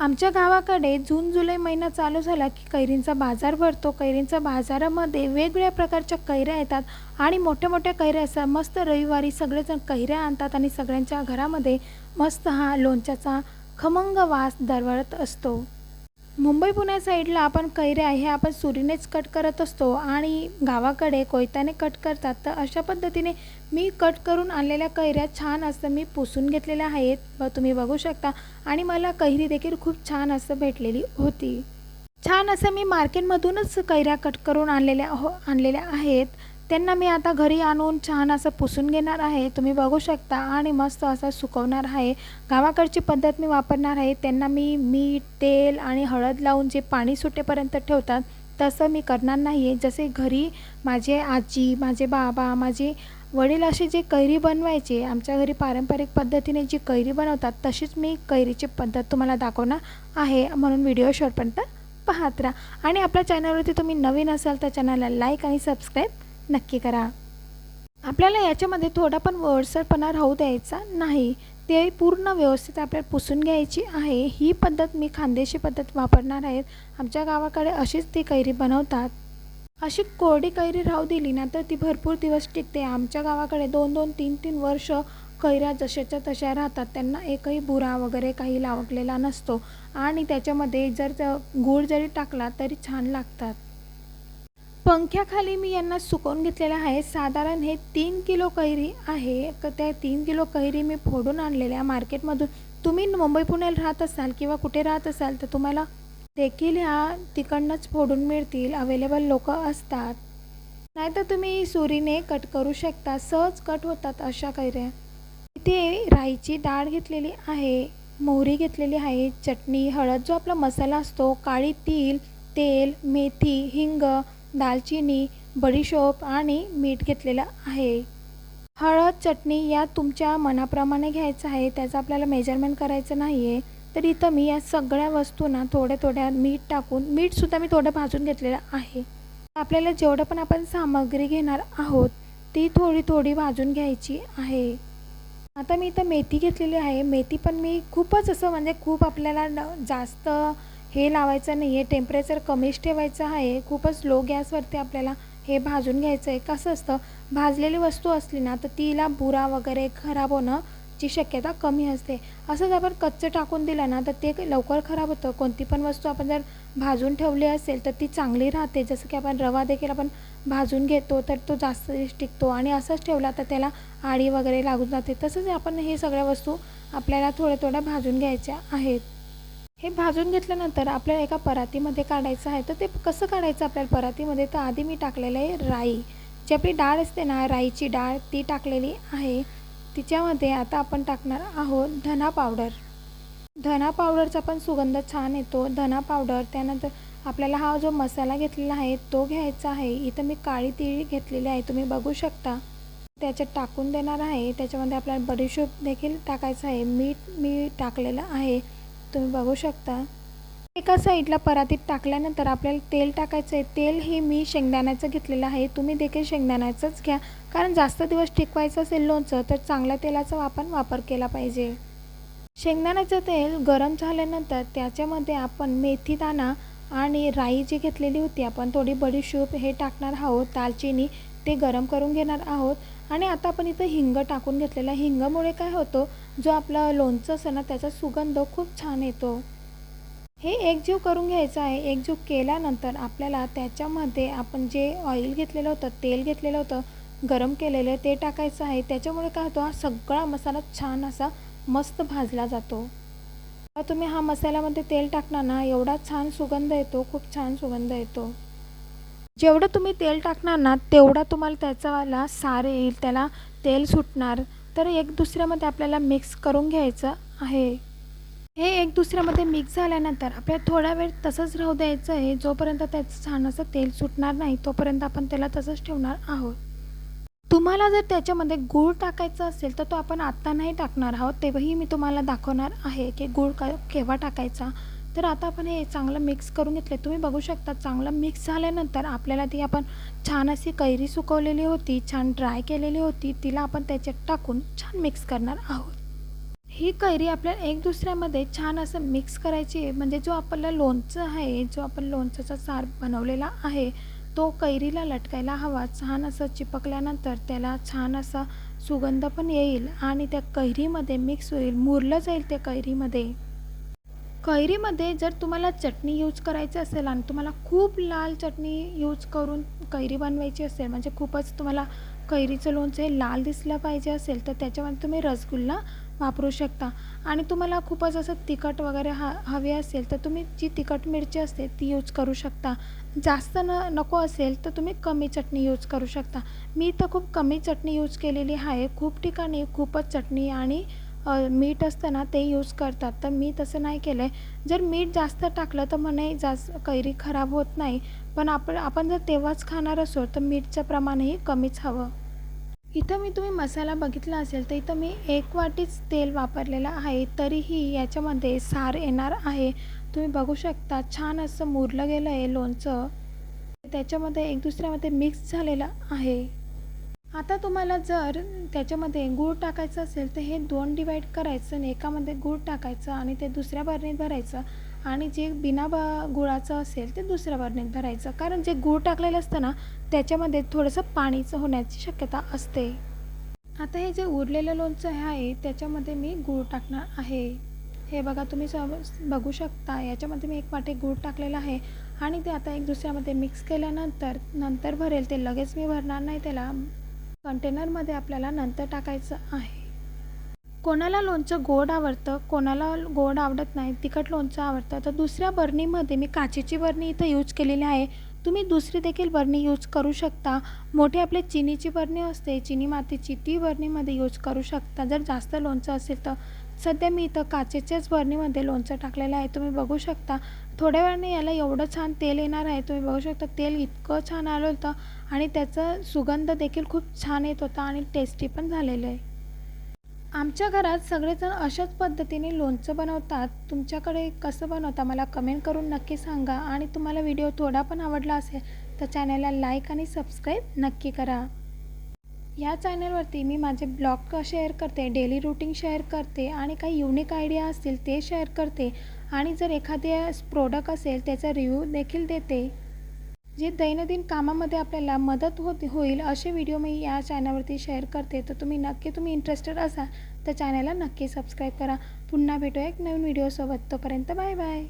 आमच्या गावाकडे जून जुलै महिना चालू झाला की कैरींचा बाजार भरतो. कैरींचा बाजारामध्ये वेगवेगळ्या प्रकारच्या कैऱ्या येतात आणि मोठ्या मोठ्या कैऱ्या असतात. मस्त रविवारी सगळेजण कैऱ्या आणतात आणि सगळ्यांच्या घरामध्ये मस्त हा लोणच्याचा खमंग वास दरवळत असतो. मुंबई पुण्या साईडला आपण कैऱ्या हे आपण सुरीनेच कट करत असतो आणि गावाकडे कोयत्याने कट करतात तर अशा पद्धतीने मी कट करून आणलेल्या कैऱ्या छान असं मी पुसून घेतलेल्या आहेत. व तुम्ही बघू शकता. आणि मला कैरी देखील खूप छान असं भेटलेली होती. छान असं मी मार्केटमधूनच कैऱ्या कट करून आणलेल्या हो आणलेल्या आहेत. त्यांना मी आता घरी आणून छान असं पुसून घेणार आहे. तुम्ही बघू शकता आणि मस्त असं सुकवणार आहे. गावाकडची पद्धत मी वापरणार आहे. त्यांना मी मीठ तेल आणि हळद लावून जे पाणी सुटेपर्यंत ठेवतात तसं मी करणार नाही आहे जसे घरी माझे आजी माझे बाबा माझे वडील असे जे कैरी बनवायचे आमच्या घरी पारंपरिक पद्धतीने जी कैरी बनवतात तशीच मी कैरीची पद्धत तुम्हाला दाखवणार आहे म्हणून व्हिडिओ शेवटपर्यंत पाहत राहा. आणि आपल्या चॅनलवरती तुम्ही नवीन असाल तर चॅनलला लाईक आणि सबस्क्राईब नक्की करा. आपल्याला याच्यामध्ये थोडा पण वळसरपणा राहू द्यायचा नाही. ते पूर्ण व्यवस्थित आपल्याला पुसून घ्यायची आहे. ही पद्धत मी खानदेशी पद्धत वापरणार आहेत आमच्या गावाकडे अशीच ती कैरी बनवतात. अशी कोरडी कैरी राहू दिली ना तर ती भरपूर दिवस टिकते. आमच्या गावाकडे दोन दोन तीन तीन वर्ष कैऱ्या जशाच्या तशा राहतात. त्यांना एकही बुरा वगैरे काही लावलेला नसतो. आणि त्याच्यामध्ये जर गुळ गूळ जरी टाकला तरी छान लागतात. पंख्याखाली मी यांना सुकवून घेतलेलं आहे. साधारण हे तीन किलो कैरी आहे. तर त्या तीन किलो कैरी मी फोडून आणलेल्या मार्केटमधून तुम्ही मुंबई पुण्याला राहत असाल किंवा कुठे राहत असाल तर तुम्हाला देखील ह्या तिकडनंच फोडून मिळतील. अवेलेबल लोक असतात. नाहीतर तुम्ही सुरीने कट करू शकता. सहज कट होतात अशा कैऱ्या. इथे राईची डाळ घेतलेली आहे. मोहरी घेतलेली आहे. चटणी हळद जो आपला मसाला असतो काळी तील तेल मेथी हिंग दालचिनी बडीशोप आणि मीठ घेतलेलं आहे. हळद चटणी या तुमच्या मनाप्रमाणे घ्यायचं आहे. त्याचं आपल्याला मेजरमेंट करायचं नाही आहे तर इथं मी या सगळ्या वस्तूंना थोड्या थोड्या मीठ टाकून मीठसुद्धा मी थोडं भाजून घेतलेलं आहे. आपल्याला जेवढं पण आपण सामग्री घेणार आहोत ती थोडी थोडी भाजून घ्यायची आहे. आता मी इथं मेथी घेतलेली आहे. मेथी पण मी खूपच असं म्हणजे खूप आपल्याला न- जास्त हे लावायचं नाही आहे टेम्परेचर कमीच ठेवायचं आहे. खूपच लो गॅसवरती आपल्याला हे भाजून घ्यायचं आहे कसं असतं भाजलेली वस्तू असली ना तर तिला बुरा वगैरे खराब होणं ची शक्यता कमी असते. असंच आपण कच्चं टाकून दिलं ना तर ते लवकर खराब होतं. कोणती पण वस्तू आपण जर भाजून ठेवली असेल तर ती चांगली राहते. जसं की आपण रवा देखील आपण भाजून घेतो तर तो जास्त टिकतो. आणि असंच ठेवला तर त्याला आळी वगैरे लागून जाते. तसंच आपण हे सगळ्या वस्तू आपल्याला थोड्या थोड्या भाजून घ्यायच्या आहेत. हे भाजून घेतल्यानंतर आपल्याला एका परातीमध्ये काढायचं आहे. तर ते कसं काढायचं आपल्याला? परातीमध्ये तर आधी मी टाकलेलं आहे राई. जी आपली डाळ असते ना राईची डाळ ती टाकलेली आहे. तिच्यामध्ये आता आपण टाकणार आहोत धना पावडर. धना पावडरचा पण सुगंध छान येतो. धना पावडर त्यानंतर आपल्याला हा जो मसाला घेतलेला आहे तो घ्यायचा आहे. इथं मी काळी तिळी घेतलेली आहे. तुम्ही बघू शकता. त्याच्यात टाकून देणार आहे. त्याच्यामध्ये आपल्याला बडीशोप देखील टाकायचं आहे. मीठ मी टाकलेलं आहे. तुम्ही बघू शकता. एका साईडला परातीत टाकल्यानंतर आपल्याला तेल टाकायचं आहे. तेल हे मी शेंगदाण्याचं घेतलेलं आहे. तुम्ही देखील शेंगदाण्याचंच घ्या. कारण जास्त दिवस टिकवायचं असेल लोणचं तर चांगल्या तेलाचा आपण वापर केला पाहिजे. शेंगदाण्याचं तेल गरम झाल्यानंतर त्याच्यामध्ये आपण मेथी दाणा आणि राई जी घेतलेली होती आपण थोडी बडीशोप हे टाकणार आहोत दालचिनी ते गरम करून घेणार आहोत. आणि आता आपण इथं हिंग टाकून घेतलेला हिंगामुळे काय होतं? जो आपलं लोणचं असं ना त्याचा सुगंध खूप छान येतो. हे एकजीव करून घ्यायचं आहे. एकजीव केल्यानंतर आपल्याला त्याच्यामध्ये आपण जे ऑइल घेतलेलं होतं तेल घेतलेलं होतं गरम केलेलं ते टाकायचं आहे. त्याच्यामुळे काय होतं? हा सगळा मसाला छान असा मस्त भाजला जातो. तुम्ही हा मसाल्यामध्ये तेल टाकणार ना एवढा छान सुगंध येतो. खूप छान सुगंध येतो. जेवढं तुम्ही तेल टाकणार ना तेवढा तुम्हाला त्याचावाला सार येईल त्याला तेल सुटणार. तर एक दुसऱ्यामध्ये आपल्याला मिक्स करून घ्यायचं आहे. हे एक दुसऱ्यामध्ये मिक्स झाल्यानंतर आपल्याला थोडा वेळ तसंच राहू द्यायचं आहे. जोपर्यंत त्याचं छान असं तेल सुटणार नाही तोपर्यंत आपण त्याला तसंच ठेवणार आहोत. तुम्हाला जर त्याच्यामध्ये गूळ टाकायचा असेल तर तो आपण आत्ता नाही टाकणार आहोत. तेव्हाही मी तुम्हाला दाखवणार आहे की गूळ का केव्हा टाकायचा. तर आता आपण हे चांगलं मिक्स करून घेतले तुम्ही बघू शकता चांगलं मिक्स झाल्यानंतर आपल्याला ती आपण छान अशी कैरी सुकवलेली होती छान ड्राय केलेली होती. तिला आपण त्याच्यात टाकून छान मिक्स करणार आहोत. ही कैरी आपल्याला एक दुसऱ्यामध्ये छान असं मिक्स करायची आहे. म्हणजे जो आपलं लोणचं आहे जो आपण लोणचाचा सार बनवलेला आहे तो कैरीला लटकायला हवा. छान असं चिपकल्यानंतर त्याला छान असा सुगंध पण येईल आणि त्या कैरीमध्ये मिक्स होईल. मुरलं जाईल त्या कैरीमध्ये. कैरीमध्ये जर तुम्हाला चटणी यूज करायची असेल आणि तुम्हाला खूप लाल चटणी यूज करून कैरी बनवायची असेल म्हणजे खूपच तुम्हाला कैरीचं लोणचं हे लाल दिसलं पाहिजे असेल तर त्याच्यामध्ये तुम्ही रसगुल्ला वापरू शकता. आणि तुम्हाला खूपच असं तिखट वगैरे हा हवे असेल तर तुम्ही जी तिखट मिरची असते ती यूज करू शकता. जास्त न नको असेल तर तुम्ही कमी चटणी यूज करू शकता. मी तर खूप कमी चटणी यूज केलेली आहे. खूप ठिकाणी खूपच चटणी आणि मीठ असतं ना ते यूज करतात. तर मी तसं नाही केलं आहे जर मीठ जास्त टाकलं तर म्हणे जास्त कैरी खराब होत नाही. पण आपण आपण जर तेव्हाच खाणार असो तर मीठचं प्रमाणही कमीच हवं. इथं मी तुम्ही मसाला बघितला असेल तर इथं मी एक वाटीच तेल वापरलेलं आहे. तरीही याच्यामध्ये सार येणार आहे. तुम्ही बघू शकता छान असं मुरलं गेलं आहे लोणचं. त्याच्यामध्ये एक दुसऱ्यामध्ये मिक्स झालेलं आहे. आता तुम्हाला जर त्याच्यामध्ये गूळ टाकायचं असेल तर हे दोन डिवाईड करायचं आणि एकामध्ये गूळ टाकायचं आणि ते दुसऱ्या बरणीत भरायचं. आणि जे बिना ब गुळाचं असेल ते दुसऱ्या बरणीत भरायचं. कारण जे गूळ टाकलेलं असतं ना त्याच्यामध्ये थोडंसं पाणीचं होण्याची शक्यता असते. आता हे जे उरलेलं लोणचं आहे त्याच्यामध्ये मी गूळ टाकणार आहे. हे बघा तुम्ही स बघू शकता याच्यामध्ये मी एक वाटी गूळ टाकलेला आहे आणि ते आता एक दुसऱ्यामध्ये मिक्स केल्यानंतर नंतर भरेल. ते लगेच मी भरणार नाही त्याला. कंटेनरमध्ये आपल्याला नंतर टाकायचं आहे. कोणाला लोणचं गोड आवडतं कोणाला गोड आवडत नाही तिखट लोणचं आवडतं तर दुसऱ्या बरणीमध्ये मी काचेची बरणी इथं यूज केलेली आहे. तुम्ही दुसरी देखील बरणी यूज करू शकता. मोठी आपली चिनीची बरणी असते चिनी मातीची ती बरणीमध्ये यूज करू शकता. जर जास्त लोणचं असेल तर सध्या मी इथं काचेच्याच बरणीमध्ये लोणचं टाकलेलं आहे. तुम्ही बघू शकता थोड्या वेळाने याला एवढं छान तेल येणार आहे. तुम्ही बघू शकता तेल इतकं छान आलं होतं आणि त्याचा सुगंध देखील खूप छान येत होता आणि टेस्टी पण झालेलं आहे. आमच्या घरात सगळेजण अशाच पद्धतीने लोणचं बनवतात. तुमच्याकडे कसं बनवता मला कमेंट करून नक्की सांगा. आणि तुम्हाला व्हिडिओ थोडा पण आवडला असेल तर चॅनलला लाईक आणि सबस्क्राईब नक्की करा. या चॅनलवरती मी माझे ब्लॉग शेअर करते डेली रुटीन शेअर करते आणि काही युनिक आयडिया असतील ते शेअर करते. आणि जर एखादे प्रोडक्ट असेल त्याचा रिव्ह्यू देखील देते. जे दैनंदिन कामामध्ये आपल्याला मदत होत होईल असे व्हिडिओ मी या चॅनलवरती शेअर करते. तर तुम्ही नक्की तुम्ही इंटरेस्टेड असाल तर चॅनलला नक्की सबस्क्राईब करा. पुन्हा भेटू एक नवीन व्हिडिओसोबत तोपर्यंत बाय बाय